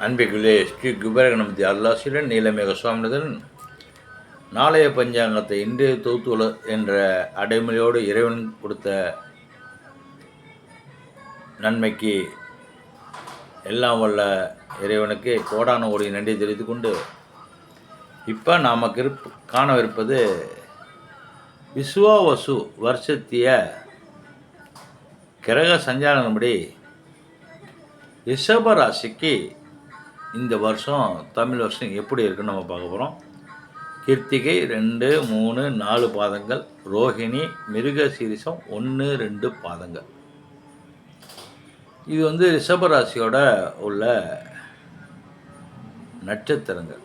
அன்பிற்குள்ளே ஸ்ரீ குபேரகணபதி அருளாசிரியர் நீலமேக சுவாமிநாதன் நாளைய பஞ்சாங்கத்தை இன்றைய தொகுத்துள்ள என்ற அடைமொழியோடு இறைவன் கொடுத்த நன்மைக்கு எல்லாம் வல்ல இறைவனுக்கு கோடான ஓடி நன்றி தெரிவித்து கொண்டு இப்போ நாம் கிருப் காணவிருப்பது விசுவாவசு வருஷத்திய கிரக சஞ்சாரப்படி ரிஷப ராசிக்கு இந்த வருஷம் தமிழ் வருஷம் எப்படி இருக்குன்னு நம்ம பார்க்க போகிறோம் கிருத்திகை ரெண்டு மூணு நாலு பாதங்கள் ரோஹிணி மிருக சீரிசம் ஒன்று ரெண்டு பாதங்கள். இது வந்து ரிஷபராசியோட உள்ள நட்சத்திரங்கள்.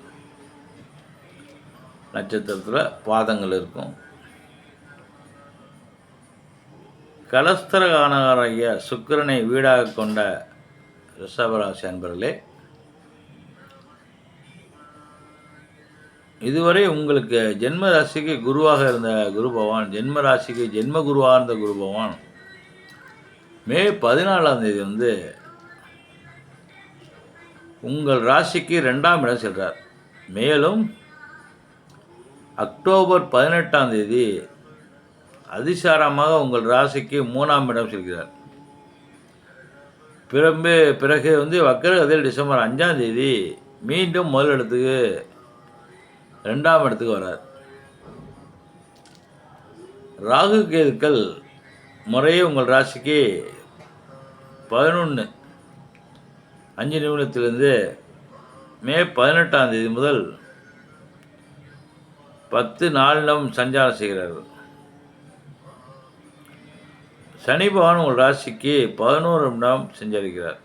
நட்சத்திரத்தில் பாதங்கள் இருக்கும். கலஸ்தரகானகராகிய சுக்கிரனை வீடாக கொண்ட ரிஷபராசி அன்பர்களே இதுவரை உங்களுக்கு ஜென்ம ராசிக்கு குருவாக இருந்த குரு பகவான் ஜென்ம ராசிக்கு ஜென்ம குருவாக இருந்த குரு பகவான் மே பதினாலாம் தேதி வந்து உங்கள் ராசிக்கு ரெண்டாம் இடம் செல்கிறார் மேலும் அக்டோபர் பதினெட்டாம் தேதி அதிசாரமாக உங்கள் ராசிக்கு மூணாம் இடம் செல்கிறார். பிறம்பு பிறகு வந்து வக்கரகதில் டிசம்பர் அஞ்சாம் தேதி மீண்டும் முதலிடத்துக்கு ரெண்டாம் இடத்துக்கு வரார். ராகு கேதுக்கள் முறையே உங்கள் ராசிக்கு பதினொன்று அஞ்சு நிமிடத்திலிருந்து மே பதினெட்டாம் தேதி முதல் பத்து நாளிடம் சஞ்சாரம் செய்கிறார்கள். சனி பகவான் உங்கள் ராசிக்கு பதினோரு நிமிடம் சஞ்சரிக்கிறார்.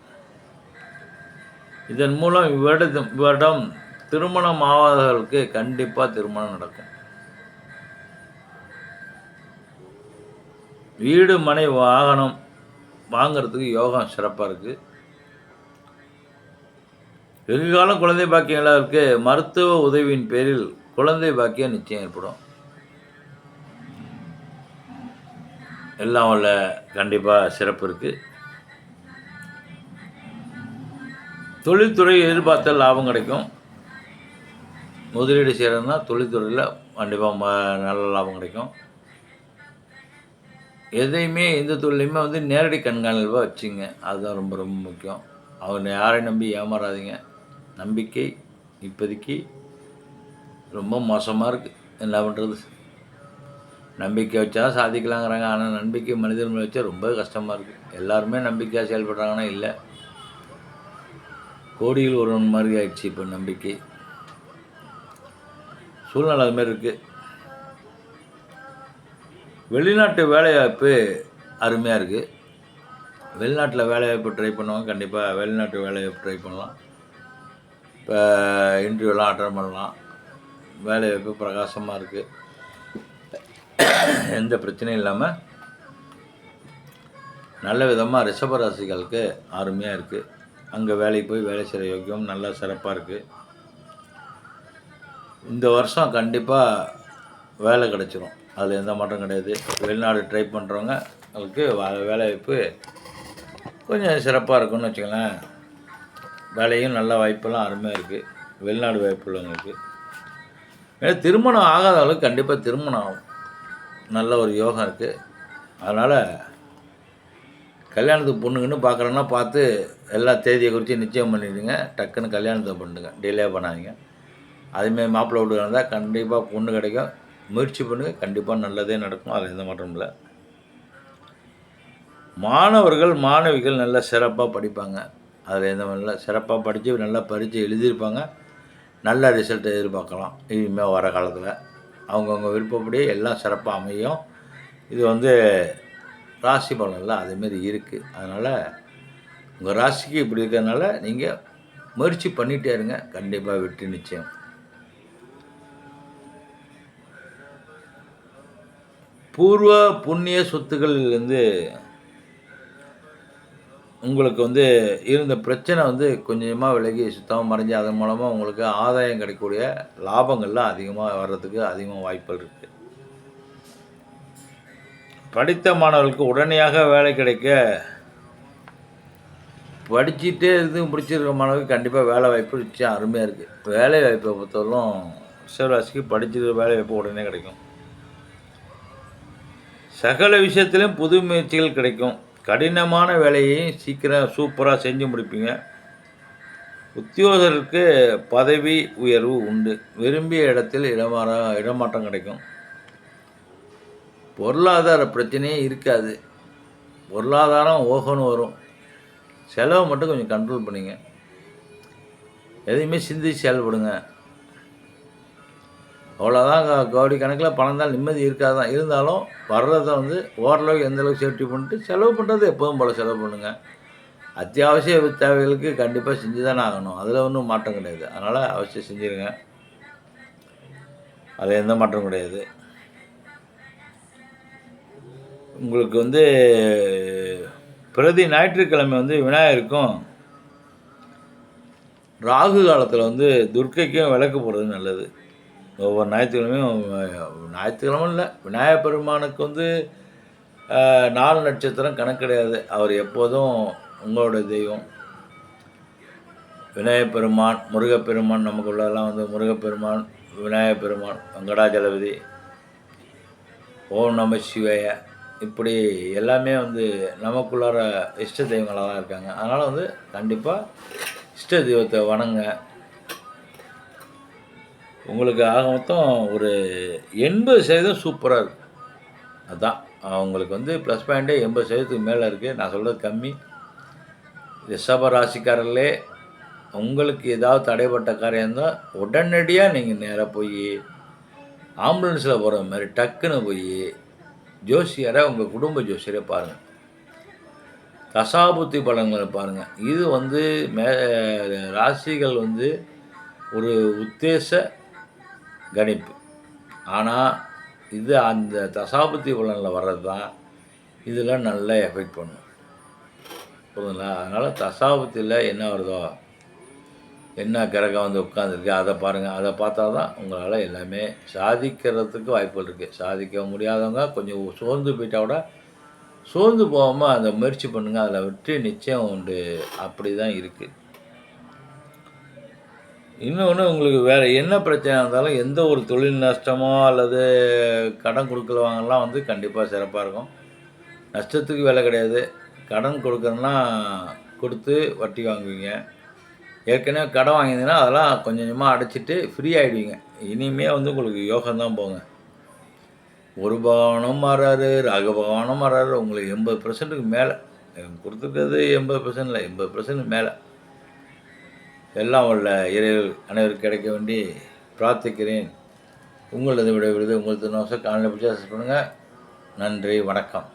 இதன் மூலம் இவ்விடம் இவ்விடம் திருமணம் ஆகாதவர்களுக்கு கண்டிப்பாக திருமணம் நடக்கும். வீடு மனை வாகனம் வாங்கிறதுக்கு யோகம் சிறப்பாக இருக்குது வெகு காலம் குழந்தை பாக்கியம் இல்லாதவருக்கு மருத்துவ உதவியின் பேரில் குழந்தை பாக்கியம் நிச்சயம் ஏற்படும். எல்லாம் உள்ள கண்டிப்பாக சிறப்பு இருக்குது தொழில்துறை எதிர்பார்த்த லாபம் கிடைக்கும். முதலீடு செய்கிறதுனா தொழில்துறையில் கண்டிப்பாக ம நல்ல லாபம் கிடைக்கும். எதையுமே எந்த தொழிலையுமே வந்து நேரடி கண்காணிப்பாக வச்சுங்க. அதுதான் ரொம்ப ரொம்ப முக்கியம். அவங்க யாரையும் நம்பி ஏமாறாதீங்க. நம்பிக்கை இப்போதைக்கு ரொம்ப மோசமாக இருக்குது என்ன பண்ணுறது நம்பிக்கை வச்சா சாதிக்கலாங்கிறாங்க. ஆனால் நம்பிக்கை மனிதன் மேலே வச்சா ரொம்ப கஷ்டமாக இருக்குது எல்லாருமே நம்பிக்கையாக செயல்படுறாங்கன்னா இல்லை. கோடியில் ஒருவன் மாதிரி ஆயிடுச்சு இப்போ நம்பிக்கை. சூழ்நிலை மாதிரி இருக்குது வெளிநாட்டு வேலைவாய்ப்பு அருமையாக இருக்குது வெளிநாட்டில் வேலைவாய்ப்பு ட்ரை பண்ணுவாங்க கண்டிப்பாக வெளிநாட்டு வேலைவாய்ப்பு ட்ரை பண்ணலாம். இப்போ இன்டர்வியூலாம் அட்டன் பண்ணலாம். வேலைவாய்ப்பு பிரகாசமாக இருக்குது எந்த பிரச்சனையும் இல்லாமல் நல்ல விதமாக ரிஷபராசிகளுக்கு அருமையாக இருக்குது அங்கே வேலைக்கு போய் வேலை செய்கிற யோக்கியம் நல்லா சிறப்பாக இருக்குது இந்த வருஷம் கண்டிப்பாக வேலை கிடச்சிரும். அதில் எந்த மாற்றம் கிடையாது. வெளிநாடு ட்ரை பண்ணுறவங்க அவங்களுக்கு வே- கொஞ்சம் சிறப்பாக இருக்கும்னு வச்சுக்கலாம் வேலையும் நல்ல வாய்ப்பெல்லாம் அருமையாக இருக்குது வெளிநாடு வாய்ப்பு உள்ளவங்களுக்கு. ஏன்னா திருமணம் ஆகாதவங்களுக்கு கண்டிப்பாக திருமணம் ஆகும். நல்ல ஒரு யோகம் இருக்குது அதனால் கல்யாணத்துக்கு பொண்ணுங்கன்னு பார்க்குறோன்னா பார்த்து எல்லா தேதியை குறித்து நிச்சயம் பண்ணிடுங்க. டக்குன்னு கல்யாணத்தை பண்ணுங்க டிலே பண்ணாதீங்க. அதுமாரி மாப்பிள்ளை வீடு இருந்தால் கண்டிப்பாக பொண்ணு கிடைக்கும். முயற்சி பண்ணுங்க கண்டிப்பாக நல்லதே நடக்கும். அதில் எந்த மாற்றம் இல்லை. மாணவர்கள் மாணவிகள் நல்லா சிறப்பாக படிப்பாங்க. அதில் எந்த நல்ல சிறப்பாக படித்து நல்லா பரீட்சை எழுதியிருப்பாங்க. நல்ல ரிசல்ட் எதிர்பார்க்கலாம். இனிமேல் வர காலத்தில். அவங்கவுங்க விருப்பப்படி எல்லாம் சிறப்பாக அமையும். இது வந்து ராசி பலனில் அதேமாரி இருக்குது அதனால் உங்கள் ராசிக்கு இப்படி இருக்கிறதுனால நீங்கள் முயற்சி பண்ணிகிட்டே இருங்க. கண்டிப்பாக வெற்றி நிச்சயம். பூர்வ புண்ணிய சொத்துக்களிலிருந்து உங்களுக்கு வந்து இருந்த பிரச்சனை வந்து கொஞ்சமாக விலகி சுத்தமாக மறைஞ்சு அதன் மூலமாக உங்களுக்கு ஆதாயம் கிடைக்கக்கூடிய லாபங்கள்லாம் அதிகமாக வர்றதுக்கு அதிகமாக வாய்ப்புகள் இருக்குது படித்த மாணவர்களுக்கு உடனடியாக வேலை கிடைக்க படிச்சுட்டே இருந்து முடிச்சிருக்க மாணவர்களுக்கு கண்டிப்பாக வேலை வாய்ப்பு நிச்சயம் அருமையாக இருக்குது வேலை வாய்ப்பை பொறுத்தவரைக்கும் சிவராசிக்கு படிச்சிருக்க வேலை வாய்ப்பு உடனே கிடைக்கும். சகல விஷயத்திலும் புது முயற்சிகள் கிடைக்கும். கடினமான வேலையையும் சீக்கிரம் சூப்பராக செஞ்சு முடிப்பீங்க. உத்தியோகருக்கு பதவி உயர்வு உண்டு. விரும்பிய இடத்தில் இடமாற இடமாற்றம் கிடைக்கும். பொருளாதார பிரச்சனையே இருக்காது. பொருளாதாரம் ஓஹோன்னு வரும். செலவை மட்டும் கொஞ்சம் கண்ட்ரோல் பண்ணிங்க. எதையுமே சிந்தித்து செயல்படுங்க. அவ்வளோதான் கோடி கணக்கில் பணம் தான் நிம்மதி இருக்காது? தான் இருந்தாலும் வர்றதை வந்து ஓரளவுக்கு எந்த அளவுக்கு சேஃப்டி பண்ணிட்டு செலவு பண்ணுறது எப்போதும் போல் செலவு பண்ணுங்கள் அத்தியாவசிய தேவைகளுக்கு கண்டிப்பாக செஞ்சு தானே ஆகணும். அதில் ஒன்றும் மாற்றம் கிடையாது. அதனால் அவசியம் செஞ்சுருங்க. அதில் எந்த மாற்றம் கிடையாது. உங்களுக்கு வந்து பிரதி ஞாயிற்றுக்கிழமை வந்து விநாயகருக்கும் ராகு காலத்தில் வந்து துர்க்கைக்கும் விளக்கு போடுறது நல்லது. ஒவ்வொரு ஞாயிற்றுக்கிழமையும் ஞாயிற்றுக்கிழமை இல்லை. விநாயகப் பெருமானுக்கு வந்து நாலு நட்சத்திரம் கணக்கு கிடையாது. அவர் எப்போதும் உங்களோட தெய்வம். விநாயகப் பெருமான் முருகப்பெருமான் நமக்குள்ளெல்லாம் வந்து முருகப்பெருமான் விநாயகப் பெருமான் வெங்கடாஜலபதி ஓம் நம சிவாய. இப்படி எல்லாமே வந்து நமக்குள்ளார இஷ்ட தெய்வங்களாக தான் இருக்காங்க. அதனால் வந்து கண்டிப்பாக இஷ்ட தெய்வத்தை வணங்க. உங்களுக்கு ஆக மொத்தம் ஒரு எண்பது சதவீதம் சூப்பராக இருக்கும் அதுதான் அவங்களுக்கு வந்து ப்ளஸ் பாயிண்ட்டே எண்பது சதவீதத்துக்கு மேலே இருக்குது நான் சொல்கிறது கம்மி. ரிஷப ராசிக்காரர்களே உங்களுக்கு ஏதாவது தடைப்பட்ட காரியம் இருந்தால் உடனடியாக நீங்கள் நேராக போய் ஆம்புலன்ஸில் போகிற மாதிரி டக்குன்னு போய் ஜோசியரை உங்கள் குடும்ப ஜோசியரை பாருங்கள் தசாபுத்தி பலன்களை பாருங்கள் இது வந்து மே ராசிகள் வந்து ஒரு உத்தேச கணிப்பு. ஆனால் இது அந்த தசாபத்தி பலனில் வர்றது தான் இதெல்லாம் நல்லா எஃபெக்ட் பண்ணும். புரியுதுங்களா அதனால் தசாபத்தில் என்ன வருதோ என்ன கிரகம் வந்து உட்காந்துருக்கு அதை பாருங்கள் அதை பார்த்தா தான் உங்களால் எல்லாமே சாதிக்கிறதுக்கு வாய்ப்புகள் இருக்குது சாதிக்க முடியாதவங்க கொஞ்சம் சோர்ந்து போயிட்டா கூட சோர்ந்து போகாமல் அந்த முயற்சி பண்ணுங்கள் அதில் வெற்றி நிச்சயம் உண்டு. அப்படி தான் இருக்குது இன்னொன்று உங்களுக்கு வேறு என்ன பிரச்சனை இருந்தாலும் எந்த ஒரு தொழில் நஷ்டமோ அல்லது கடன் கொடுக்கலவாங்கலாம் வந்து கண்டிப்பாக சிறப்பாக இருக்கும். நஷ்டத்துக்கு வேலை கிடையாது. கடன் கொடுக்குறேன்னா கொடுத்து வட்டி வாங்குவீங்க. ஏற்கனவே கடன் வாங்கியிருந்தீங்கன்னா அதெல்லாம் கொஞ்சம் கொஞ்சமாக அடைச்சிட்டு ஃப்ரீ ஆகிடுவீங்க இனிமே வந்து உங்களுக்கு யோகம்தான் போங்க. ஒரு பகவானும் மாறாரு ராக பகவானும் மாறாரு. உங்களுக்கு எண்பது பர்சன்ட்டுக்கு மேலே. கொடுத்துருக்கிறது எண்பது பர்சன்ட் இல்லை எண்பது பர்சன்ட் மேலே. எல்லாம் உள்ள இறைவல் அனைவருக்கும் கிடைக்க வேண்டி பிரார்த்திக்கிறேன். உங்களது விடைபெறுது உங்களுக்கு நோசம் காலையில் பிடிச்சா பண்ணுங்கள் நன்றி வணக்கம்.